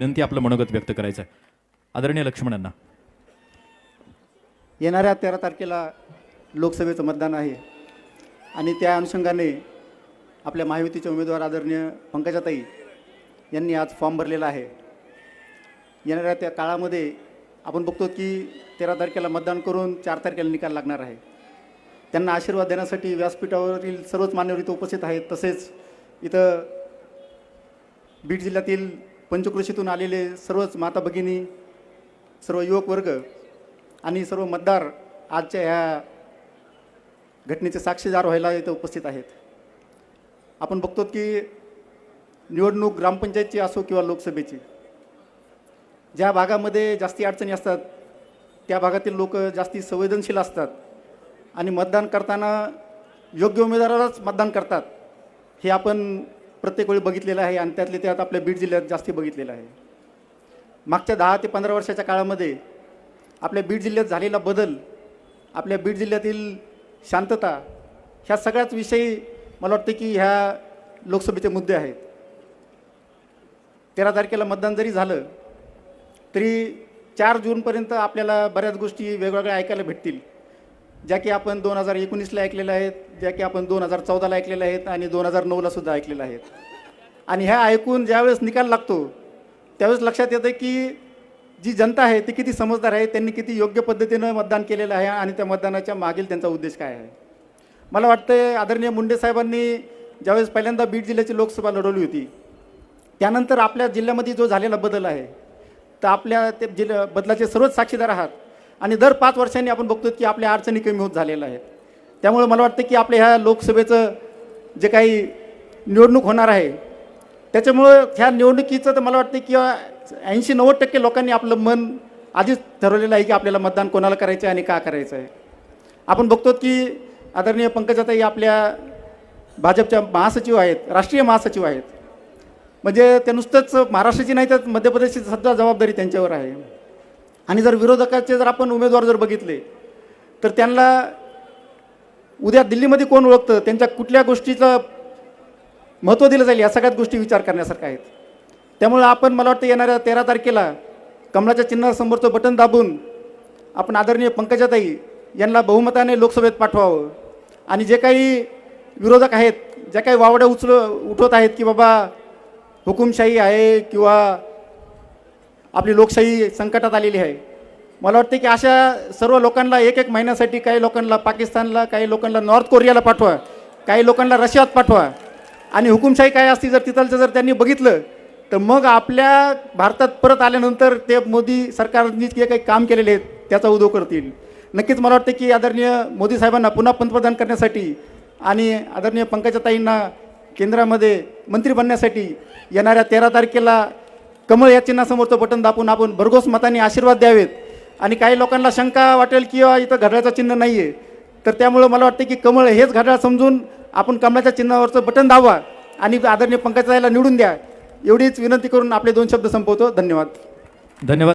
विनंती आपलं मनोगत व्यक्त करायचं आहे आदरणीय लक्ष्मणांना येणाऱ्या तेरा तारखेला लोकसभेचं मतदान आहे. आणि त्या अनुषंगाने आपल्या महायुतीचे उमेदवार आदरणीय पंकजाताई यांनी आज फॉर्म भरलेला आहे. येणाऱ्या त्या काळामध्ये आपण बघतो की तेरा तारखेला मतदान करून चार तारखेला निकाल लागणार आहे. त्यांना आशीर्वाद देण्यासाठी व्यासपीठावरील सर्वच मान्यवर इथं उपस्थित आहेत. तसेच इथं बीड जिल्ह्यातील पंचकृषीतून आलेले सर्वच माता भगिनी सर्व युवक वर्ग आणि सर्व मतदार आजच्या ह्या घटनेचे साक्षीदार व्हायला इथं उपस्थित आहेत. आपण बघतो की निवडणूक ग्रामपंचायतची असो किंवा लोकसभेची ज्या भागामध्ये जास्ती अडचणी असतात त्या भागातील लोक जास्ती संवेदनशील असतात आणि मतदान करताना योग्य उमेदवारालाच मतदान करतात हे आपण प्रत्येक वेळी बघितलेलं आहे आणि त्यातले त्यात आपल्या बीड जिल्ह्यात जास्ती बघितलेलं आहे. मागच्या दहा ते पंधरा वर्षाच्या काळामध्ये आपल्या बीड जिल्ह्यात झालेला बदल आपल्या बीड जिल्ह्यातील शांतता ह्या सगळ्याच विषयी मला वाटतं की ह्या लोकसभेचे मुद्दे आहेत. तेरा तारखेला मतदान जरी झालं तरी चार जूनपर्यंत आपल्याला बऱ्याच गोष्टी वेगवेगळ्या ऐकायला भेटतील. ज्या की आपण दोन हजार एकोणीसला ऐकलेल्या आहेत ज्या की आपण दोन हजार चौदाला ऐकलेल्या आहेत आणि दोन हजार नऊला सुद्धा ऐकलेल्या आहेत. आणि ह्या ऐकून ज्यावेळेस निकाल लागतो त्यावेळेस लक्षात येतं की जी जनता आहे ती किती समजदार आहे त्यांनी किती योग्य पद्धतीनं मतदान केलेलं आहे आणि त्या मतदानाच्या मागील त्यांचा उद्देश काय आहे. मला वाटतं आदरणीय मुंडे साहेबांनी ज्यावेळेस पहिल्यांदा बीड जिल्ह्याची लोकसभा लढवली होती त्यानंतर आपल्या जिल्ह्यामध्ये जो झालेला बदल आहे तर आपल्या ते जिल्ह्या बदलाचे सर्वच साक्षीदार आहात. आणि दर पाच वर्षांनी आपण बघतो की आपल्या अडचणी कमी होत झालेल्या आहेत. त्यामुळे मला वाटतं की आपल्या ह्या लोकसभेचं जे काही निवडणूक होणार आहे त्याच्यामुळं ह्या निवडणुकीचं तर मला वाटतं की ऐंशी नव्वद टक्के लोकांनी आपलं मन आधीच ठरवलेलं आहे की आपल्याला मतदान कोणाला करायचं आहे आणि का करायचं आहे. आपण बघतो की आदरणीय पंकजाताई आपल्या भाजपच्या महासचिव आहेत राष्ट्रीय महासचिव आहेत. म्हणजे ते नुसतंच महाराष्ट्राची नाही तर मध्य प्रदेशची सध्या जबाबदारी त्यांच्यावर आहे. आणि जर विरोधकाचे जर आपण उमेदवार जर बघितले तर त्यांना उद्या दिल्लीमध्ये कोण ओळखतं? त्यांच्या कुठल्या गोष्टीचं महत्त्व दिलं जाईल? या सगळ्याच गोष्टी विचार करण्यासारख्या आहेत. त्यामुळं आपण मला वाटतं येणाऱ्या तेरा तारखेला कमळाच्या चिन्हासमोरचं बटन दाबून आपण आदरणीय पंकजाताई यांना बहुमताने लोकसभेत पाठवावं. आणि जे काही विरोधक आहेत ज्या काही वावड्या उचल उठवत आहेत की बाबा हुकुमशाही आहे किंवा आपली लोकशाही संकटात आलेली आहे. मला वाटते की अशा सर्व लोकांना एक एक महिन्यासाठी काही लोकांना पाकिस्तानला काही लोकांना नॉर्थ कोरियाला पाठवा काही लोकांना रशियात पाठवा. आणि हुकुमशाही काय असती जर तिथलचं जर त्यांनी बघितलं तर मग आपल्या भारतात परत आल्यानंतर ते मोदी सरकारनी जे काही काम केलेले आहेत त्याचा उदो करतील. नक्कीच मला वाटतं की आदरणीय मोदी साहेबांना पुन्हा पंतप्रधान करण्यासाठी आणि आदरणीय पंकजाताईंना केंद्रामध्ये मंत्री बनण्यासाठी येणाऱ्या तेरा तारखेला कमळ या चिन्हासमोरचं बटन दाबून आपण भरघोस मताने आशीर्वाद द्यावेत. आणि काही लोकांना शंका वाटेल की इथं घड्याळाचं चिन्ह नाही आहे तर त्यामुळं मला वाटतं की कमळ हेच घड्याळ समजून आपण कमळाच्या चिन्हावरचं बटन दाबवा आणि आदरणीय पंकजाताईला निवडून द्या. एवढीच विनंती करून आपले दोन शब्द संपवतो. धन्यवाद. धन्यवाद.